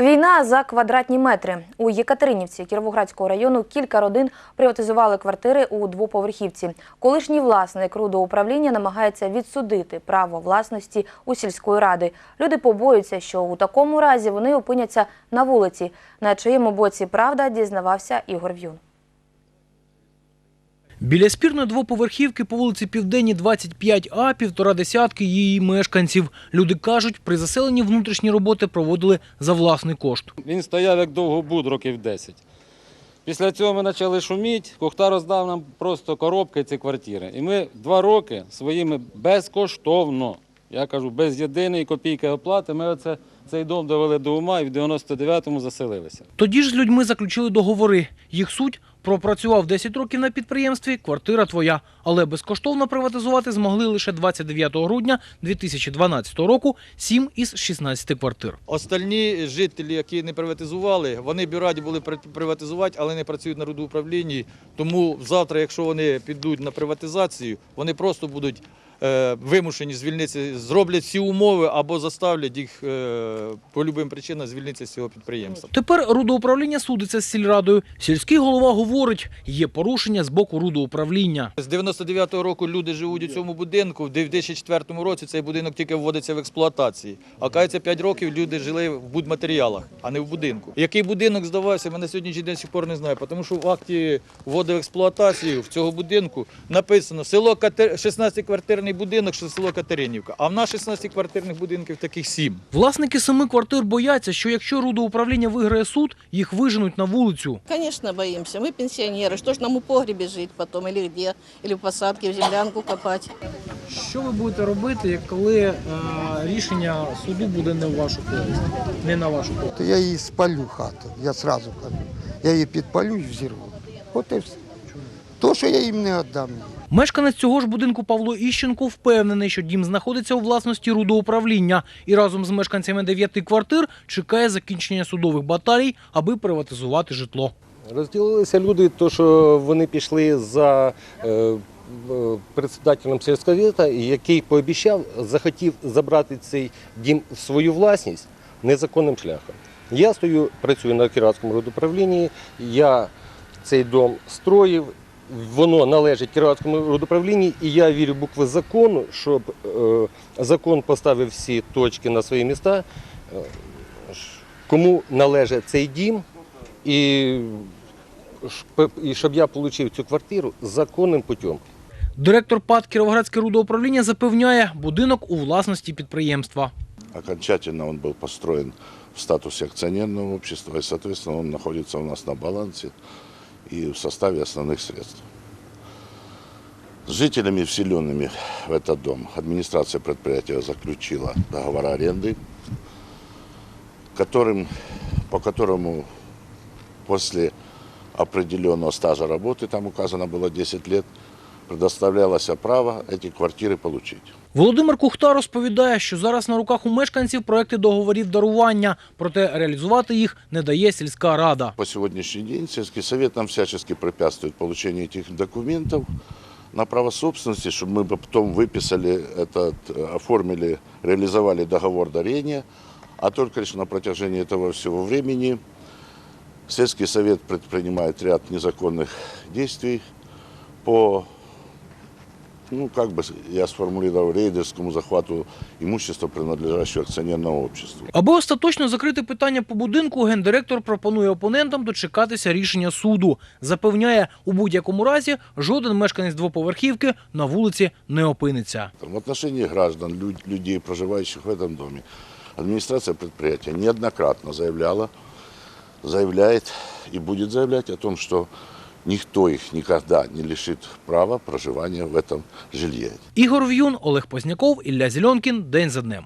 Війна за квадратні метри. У Єкатеринівці Кіровоградського району кілька родин приватизували квартири у двоповерхівці. Колишній власник рудоуправління намагається відсудити право власності у сільської ради. Люди побоюються, що у такому разі вони опиняться на вулиці. На чиєму боці правда дізнавався Ігор В'юн. Біля спірної двоповерхівки по вулиці Південній 25А півтора десятки її мешканців. Люди кажуть, при заселенні внутрішні роботи проводили за власний кошт. Він стояв як довгобуд років 10. Після цього ми почали шуміти, Кохта роздав нам просто коробки ці квартири. І ми два роки своїми безкоштовно, я кажу, без єдиної копійки оплати, ми оце, цей дом довели до ума і в 99-му заселилися. Тоді ж з людьми заключили договори. Їх суть пропрацював 10 років на підприємстві, квартира твоя. Але безкоштовно приватизувати змогли лише 29 грудня 2012 року 7 із 16 квартир. Остальні жителі, які не приватизували, вони б раді були при- приватизувати, але не працюють на рудоуправлінні. Тому завтра, якщо вони підуть на приватизацію, вони просто будуть вимушені звільнитися, зроблять всі умови або заставлять їх е, по будь-яким причинам звільнитися з цього підприємства. Тепер рудоуправління судиться з сільрадою. Сільський голова говорить, є порушення з боку рудоуправління. З 99-го року люди живуть у цьому будинку. В 2004 році цей будинок тільки вводиться в експлуатації. А кається 5 років люди жили в будматеріалах, а не в будинку. Який будинок здавався, ми на сьогоднішній день сих пор не знаємо, тому що в акті вводу в експлуатацію в цього будинку написано село Катер... 16-квартирний будинок, що село Катеринівка. А в нас 16 квартирних будинків таких 7. Власники семи квартир бояться, що якщо рудоуправління виграє суд, їх виженуть на вулицю. Конечно, боимся. Мы пенсионеры. Что ж нам у погребе жить потом или где? Или в посадке, в землянку копать? Що ви будете робити, коли е, рішення суду буде не в вашу користь, не на вашу користь? я її спалю хату, я одразу кажу. Я її підпалю і взірву. От і все. То, що я їм не віддам. Мешканець цього ж будинку Павло Іщенко впевнений, що дім знаходиться у власності рудоуправління і разом з мешканцями дев'яти квартир чекає закінчення судових баталій, аби приватизувати житло. Розділилися люди, то що вони пішли за е, е, председателем сільського який пообіцяв, захотів забрати цей дім в свою власність незаконним шляхом. Я стою, працюю на Кіровському родоправлінні, я цей дом строїв, воно належить Кіровському родоправлінні, і я вірю в букви закону, щоб е, закон поставив всі точки на свої міста, е, кому належить цей дім, і і щоб я отримав цю квартиру законним путем. Директор ПАД Кіровоградське рудоуправління запевняє, будинок у власності підприємства. Окончательно он был построен в статусе акционерного общества, и, соответственно, он находится у нас на балансе и в составе основных средств. С жителями, вселенными в этот дом, администрация предприятия заключила договор аренды, которым, по которому после определенного стажа работы, там указано было 10 лет, предоставлялось право эти квартиры получить. Володимир Кухта розповідає, що зараз на руках у мешканців проекти договорів дарування, проте реалізувати їх не дає сільська рада. По сегодняшний день сельский совет нам всячески препятствует получению этих документов на право собственности, чтобы мы бы потом выписали этот, э, оформили, реализовали договор дарения, а только лишь на протяжении этого всего времени сельский совет предпринимает ряд незаконных действий по, ну, как бы я сформулировал, рейдерскому захвату имущества, принадлежащего акционерному обществу. Аби остаточно закрити питання по будинку, гендиректор пропонує опонентам дочекатися рішення суду. Запевняє, у будь-якому разі жоден мешканець двоповерхівки на вулиці не опиниться. В отношении граждан, лю- людей, проживающих в этом доме, администрация предприятия неоднократно заявляла, заявляет и будет заявлять о том, что никто их никогда не лишит права проживания в этом жилье. Ігор В'юн, Олег Позняков, Ілля Зільонкін. День за днем.